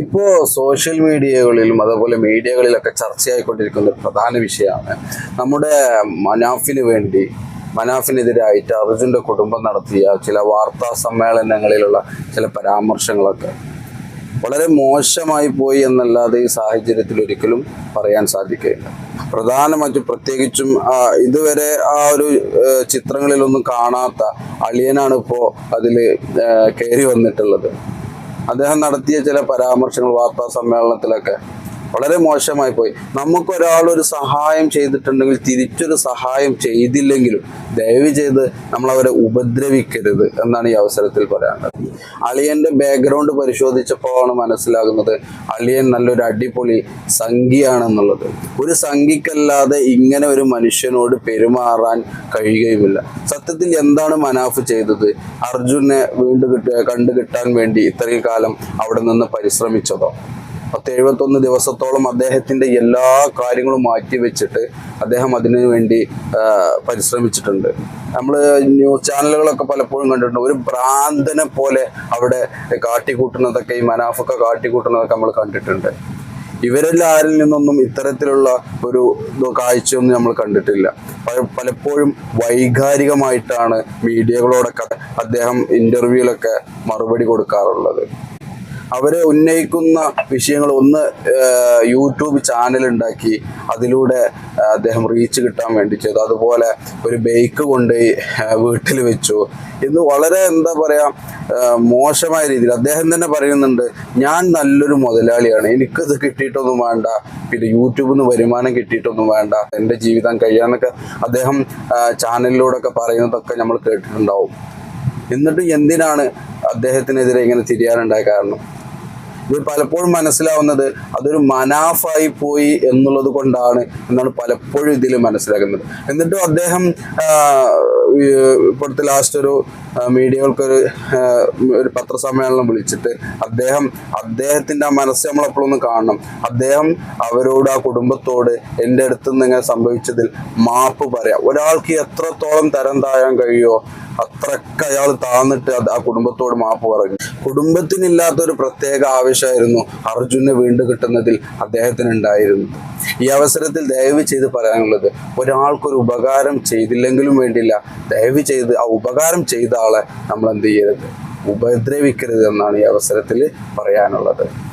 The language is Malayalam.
ഇപ്പോൾ സോഷ്യൽ മീഡിയകളിലും അതുപോലെ മീഡിയകളിലൊക്കെ ചർച്ചയായിക്കൊണ്ടിരിക്കുന്ന പ്രധാന വിഷയമാണ് നമ്മുടെ മനാഫിന് വേണ്ടി മനാഫിനെതിരായിട്ട് അർജുന്റെ കുടുംബം നടത്തിയ ചില വാർത്താ സമ്മേളനങ്ങളിലുള്ള ചില പരാമർശങ്ങളൊക്കെ വളരെ മോശമായി പോയി എന്നല്ലാതെ ഈ സാഹചര്യത്തിൽ ഒരിക്കലും പറയാൻ സാധിക്കില്ല പ്രധാനമായിട്ടും പ്രത്യേകിച്ചും ഇതുവരെ ആ ഒരു ചിത്രങ്ങളിലൊന്നും കാണാത്ത അളിയനാണ് ഇപ്പോൾ അതിൽ കയറി വന്നിട്ടുള്ളത്. അദ്ദേഹം നടത്തിയ ചില പരാമർശങ്ങൾ വാർത്താ സമ്മേളനത്തിലൊക്കെ. വളരെ മോശമായി പോയി. നമുക്കൊരാൾ ഒരു സഹായം ചെയ്തിട്ടുണ്ടെങ്കിൽ തിരിച്ചൊരു സഹായം ചെയ്തില്ലെങ്കിലും ദയവ് ചെയ്ത് നമ്മൾ അവരെ ഉപദ്രവിക്കരുത് എന്നാണ് ഈ അവസരത്തിൽ പറയാനുള്ളത്. അളിയന്റെ ബാക്ക്ഗ്രൗണ്ട് പരിശോധിച്ചപ്പോഴാണ് മനസ്സിലാകുന്നത് അളിയൻ നല്ലൊരു അടിപൊളി സംഖ്യയാണെന്നുള്ളത്. ഒരു സംഖ്യക്കല്ലാതെ ഇങ്ങനെ ഒരു മനുഷ്യനോട് പെരുമാറാൻ കഴിയുകയുമില്ല. സത്യത്തിൽ എന്താണ് മനാഫ് ചെയ്തത്? അർജുനെ വീണ്ടും കിട്ടുക കണ്ടു കിട്ടാൻ വേണ്ടി ഇത്രയും കാലം അവിടെ നിന്ന് പരിശ്രമിച്ചതോ? പത്ത് എഴുപത്തൊന്ന് ദിവസത്തോളം അദ്ദേഹത്തിന്റെ എല്ലാ കാര്യങ്ങളും മാറ്റിവെച്ചിട്ട് അദ്ദേഹം അതിനു വേണ്ടി പരിശ്രമിച്ചിട്ടുണ്ട്. നമ്മൾ ന്യൂസ് ചാനലുകളൊക്കെ പലപ്പോഴും കണ്ടിട്ടുണ്ട്. ഒരു ഭ്രാന്തനെ പോലെ അവിടെ കാട്ടിക്കൂട്ടുന്നതൊക്കെ ഈ മനാഫൊക്കെ കാട്ടിക്കൂട്ടുന്നതൊക്കെ നമ്മൾ കണ്ടിട്ടുണ്ട്. ഇവരെല്ലാരിൽ നിന്നൊന്നും ഇത്തരത്തിലുള്ള ഒരു കാഴ്ചയൊന്നും നമ്മൾ കണ്ടിട്ടില്ല. പലപ്പോഴും വൈകാരികമായിട്ടാണ് മീഡിയകളോടൊക്കെ അദ്ദേഹം ഇന്റർവ്യൂലൊക്കെ മറുപടി കൊടുക്കാറുള്ളത്. അവരെ ഉന്നയിക്കുന്ന വിഷയങ്ങൾ ഒന്ന് യൂട്യൂബ് ചാനൽ ഉണ്ടാക്കി അതിലൂടെ അദ്ദേഹം റീച്ച് കിട്ടാൻ വേണ്ടി ചെയ്തു. അതുപോലെ ഒരു ബൈക്ക് കൊണ്ടുപോയി വീട്ടിൽ വെച്ചു. എന്ന് വളരെ എന്താ പറയാ മോശമായ രീതിയിൽ അദ്ദേഹം തന്നെ പറയുന്നുണ്ട് ഞാൻ നല്ലൊരു മുതലാളിയാണ്. എനിക്കത് കിട്ടിയിട്ടൊന്നും വേണ്ട. പിന്നെ യൂട്യൂബിൽ നിന്ന് വരുമാനം കിട്ടിയിട്ടൊന്നും വേണ്ട. എന്റെ ജീവിതം കഴിയാന്നൊക്കെ അദ്ദേഹം ചാനലിലൂടെയൊക്കെ പറയുന്നതൊക്കെ നമ്മൾ കേട്ടിട്ടുണ്ടാവും. എന്നിട്ട് എന്തിനാണ് അദ്ദേഹത്തിനെതിരെ ഇങ്ങനെ തിരിയാനുണ്ടായ കാരണം? ഇത് പലപ്പോഴും മനസ്സിലാവുന്നത് അതൊരു മനാഫായി പോയി എന്നുള്ളത് കൊണ്ടാണ് എന്നാണ് പലപ്പോഴും ഇതിൽ മനസ്സിലാക്കുന്നത് എന്നിട്ടും അദ്ദേഹം ഇപ്പോഴത്തെ ലാസ്റ്റ് ഒരു മീഡിയകൾക്ക് മീഡിയകൾക്കൊരു ഒരു പത്രസമ്മേളനം വിളിച്ചിട്ട് അദ്ദേഹം അദ്ദേഹത്തിന്റെ ആ മനസ്സ് നമ്മളെപ്പോഴൊന്ന് കാണണം. അദ്ദേഹം അവരോട് ആ കുടുംബത്തോട് എന്റെ അടുത്ത് നിന്ന് ഇങ്ങനെ സംഭവിച്ചതിൽ മാപ്പ് പറയാം. ഒരാൾക്ക് എത്രത്തോളം തരം താഴാൻ കഴിയുമോ അത്രയൊക്കെ അയാൾ താന്നിട്ട് ആ കുടുംബത്തോട് മാപ്പ് പറഞ്ഞു. കുടുംബത്തിനില്ലാത്ത ഒരു പ്രത്യേക ആവശ്യമായിരുന്നു അർജുനെ വീണ്ടും കിട്ടുന്നതിൽ അദ്ദേഹത്തിന് ഉണ്ടായിരുന്നു ഈ അവസരത്തിൽ ദയവ് ചെയ്ത് പറയാനുള്ളത് ഒരാൾക്കൊരു ഉപകാരം ചെയ്തില്ലെങ്കിലും വേണ്ടില്ല. ദയവ് ചെയ്ത് ആ ഉപകാരം ചെയ്ത ആളെ നമ്മൾ എന്ത് ചെയ്യരുത്? ഉപദ്രവിക്കരുത് എന്നാണ് ഈ അവസരത്തിൽ പറയാനുള്ളത്.